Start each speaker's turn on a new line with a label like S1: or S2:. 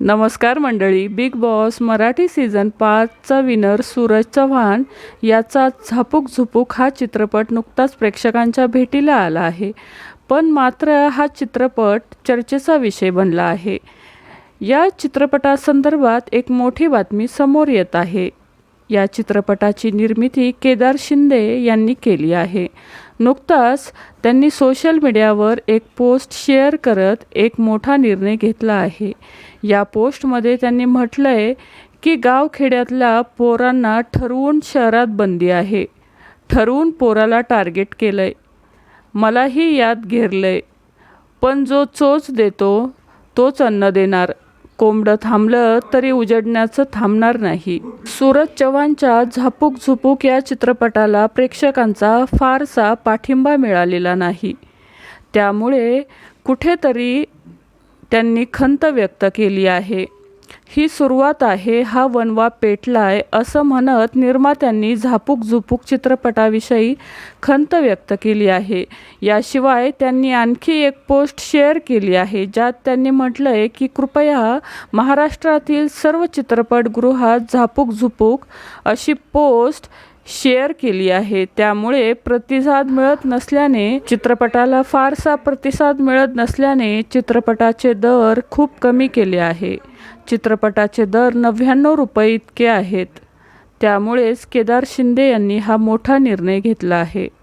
S1: नमस्कार मंडळी big boss Marathi season पाचचा विनर सूरज चव्हाण याचा झापूक झुपूक हा चित्रपट नुकताच प्रेक्षकांच्या भेटीला आला आहे. पण मात्र हा चित्रपट चर्चेचा विषय बनला आहे. या चित्रपटासंदर्भात एक मोठी बातमी समोर येत आहे. या चित्रपटाची निर्मिती केदार शिंदे यांनी केली आहे. नुकताच त्यांनी सोशल मीडियावर एक पोस्ट शेअर करत एक मोठा निर्णय घेतला आहे. या पोस्टमध्ये त्यांनी म्हटलं आहे की गावखेड्यातल्या पोरांना ठरवून शहरात बंदी आहे. ठरवून पोराला टार्गेट केलं आहे मलाही यात घेरलंय. पण जो चोच देतो तोच अन्न देणार. कोंबडं थांबलं तरी उजडण्याचं थांबणार नाही. सूरज चव्हाणच्या झापूक झुपूक या चित्रपटाला प्रेक्षकांचा फारसा पाठिंबा मिळालेला नाही. त्यामुळे कुठेतरी त्यांनी खंत व्यक्त केली आहे. ही सुरुवात आहे हा वनवा पेटलाय असं म्हणत निर्मात्यांनी झापूक झुपूक चित्रपटाविषयी खंत व्यक्त केली आहे. याशिवाय त्यांनी आणखी एक पोस्ट शेअर केली आहे ज्यात त्यांनी म्हटलं आहे की कृपया महाराष्ट्रातील सर्व चित्रपटगृहात झापूक झुपूक अशी पोस्ट शेअर केली आहे. त्यामुळे प्रतिसाद मिळत नसल्याने चित्रपटाला फारसा प्रतिसाद मिळत नसल्याने चित्रपटाचे दर खूप कमी केले आहे. चित्रपटाचे दर नव्याण्णव रुपये इतके आहेत. त्यामुळेच केदार शिंदे यांनी हा मोठा निर्णय घेतला आहे.